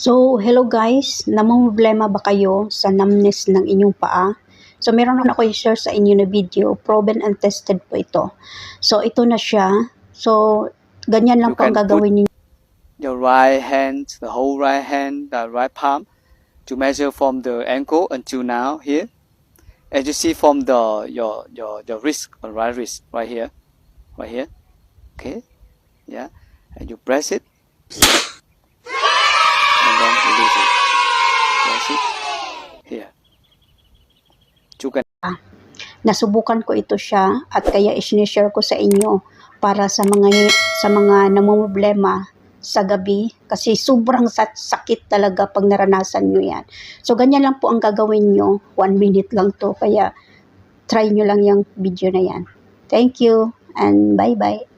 Hello guys, namumblema ba kayo sa numbness ng inyong paa? So meron na ako i-share sa inyo na video, proven and tested po ito. So ito na siya. So ganyan lang You po ang gagawin niyo. your right hand, the whole right hand, the right palm, to measure from the ankle until now here. As you see from the your your your wrist, the right wrist, right here, right here. Okay, yeah, and you press it, then release it. Here. You can Nasubukan ko ito siya at kaya i-share ko sa inyo para sa mga sa mga namumblema sa gabi kasi sobrang sa- sakit talaga pag naranasan nyo yan. So, ganyan lang po ang gagawin nyo. One minute lang to. Kaya, try nyo lang yung video na yan. Thank you and bye-bye.